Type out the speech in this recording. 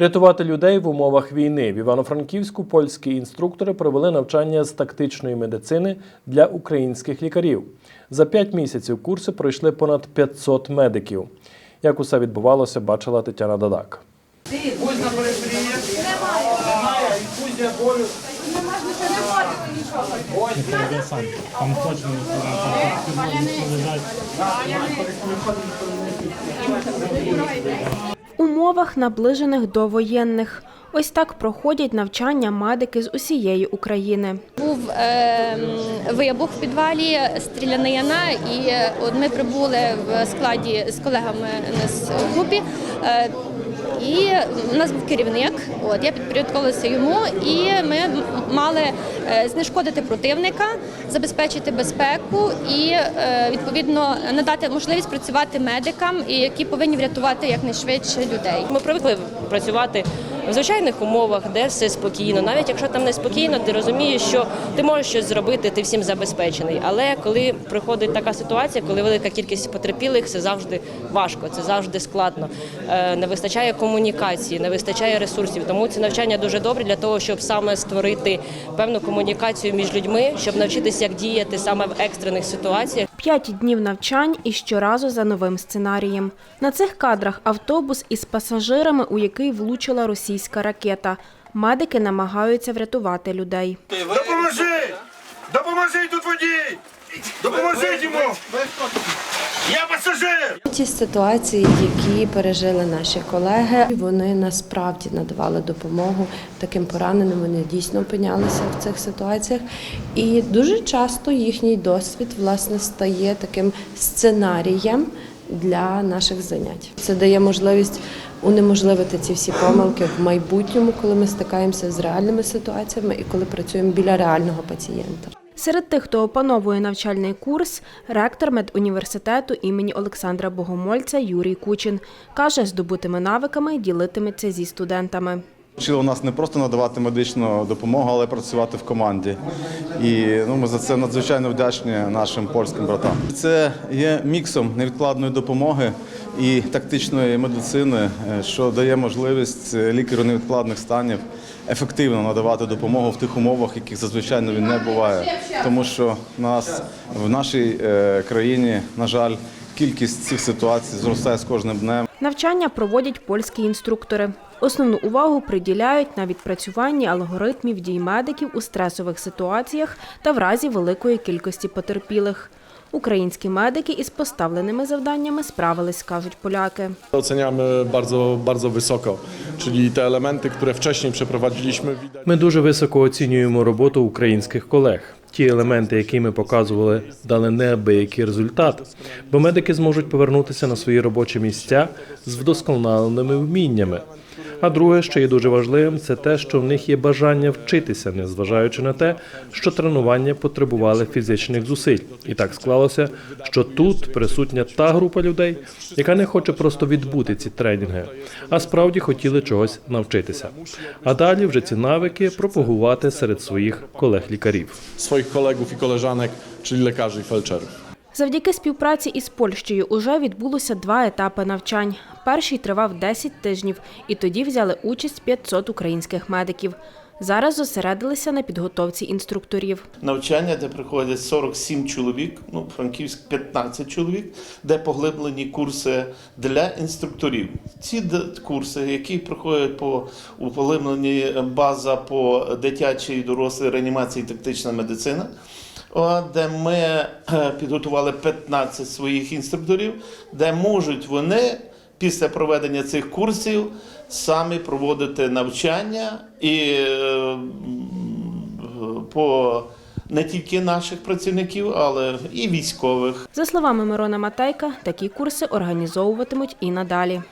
Рятувати людей в умовах війни в Івано-Франківську польські інструктори провели навчання з тактичної медицини для українських лікарів. За п'ять місяців курси пройшли понад 500 медиків. Як усе відбувалося, бачила Тетяна Дадак. Пусть на периферії. Немає. І пусть я болю. Я сам. Там точно не лежать. Умовах наближених до воєнних. Ось так проходять навчання медики з усієї України. Був е, вибух в підвалі, стрілянина, і е, от ми прибули в складі з колегами в групі. Е, і у нас був керівник, от я підпорядковувалася йому, і ми мали е, знешкодити противника, забезпечити безпеку і е, відповідно надати можливість працювати медикам, які повинні врятувати якнайшвидше людей. Ми привикли працювати в звичайних умовах, де все спокійно. Навіть якщо там не спокійно, ти розумієш, що ти можеш щось зробити, ти всім забезпечений. Але коли приходить така ситуація, коли велика кількість потерпілих, це завжди важко, це завжди складно. Е, Не вистачає комунікації, не вистачає ресурсів. Тому ці навчання дуже добрі для того, щоб саме створити певну комунікацію між людьми, щоб навчитися, як діяти саме в екстрених ситуаціях. П'ять днів навчань і щоразу за новим сценарієм. На цих кадрах автобус із пасажирами, у який влучила російська ракета. Медики намагаються врятувати людей. Допоможи! Допоможи тут водій! Допоможіть йому! Я пасажир! Ті ситуації, які пережили наші колеги, вони насправді надавали допомогу таким пораненим. Вони дійсно опинялися в цих ситуаціях, і дуже часто їхній досвід власне стає таким сценарієм для наших занять. Це дає можливість унеможливити ці всі помилки в майбутньому, коли ми стикаємося з реальними ситуаціями і коли працюємо біля реального пацієнта. Серед тих, хто опановує навчальний курс, ректор медуніверситету імені Олександра Богомольця Юрій Кучин каже, здобутими навиками ділитиметься зі студентами. Вчили у нас не просто надавати медичну допомогу, але працювати в команді. І ну, ми за це надзвичайно вдячні нашим польським братам. Це є міксом невідкладної допомоги і тактичної медицини, е, що дає можливість е, лікарю невідкладних станів ефективно надавати допомогу в тих умовах, яких зазвичай він не буває. Тому що нас в нашій е, країні, на жаль, кількість цих ситуацій зростає з кожним днем. Навчання проводять польські інструктори. Основну увагу приділяють на відпрацюванні алгоритмів дій медиків у стресових ситуаціях та в разі великої кількості потерпілих. Українські медики із поставленими завданнями справились, кажуть поляки. Oceniamy bardzo, bardzo wysoko, czyli te elementy, które wcześniej przeprowadziliśmy. Ми дуже високо оцінюємо роботу українських колег. Ті елементи, які ми показували, дали неабиякий результат, бо медики зможуть повернутися на свої робочі місця з вдосконаленими вміннями. А друге, що є дуже важливим, це те, що в них є бажання вчитися, незважаючи на те, що тренування потребували фізичних зусиль. І так склалося, що тут присутня та група людей, яка не хоче просто відбути ці тренінги, а справді хотіли чогось навчитися. А далі вже ці навики пропагувати серед своїх колег-лікарів. swoich kolegów i koleżanek, czyli lekarzy i felczerów. Завдяки співпраці із Польщею уже відбулося два етапи навчань. Перший тривав 10 тижнів, і тоді взяли участь 500 українських медиків. Зараз зосередилися на підготовці інструкторів. навчання, де приходять 47 чоловік, ну Франківськ 15 чоловік, де поглиблені курси для інструкторів. Ці курси, які проходять по поглибленні база по дитячій дорослій реанімації тактична медицина. Де ми е, підготували 15 своїх інструкторів, де можуть вони після проведення цих курсів самі проводити навчання і е, по не тільки наших працівників, але і військових. За словами Мирона Матейка, такі курси організовуватимуть і надалі.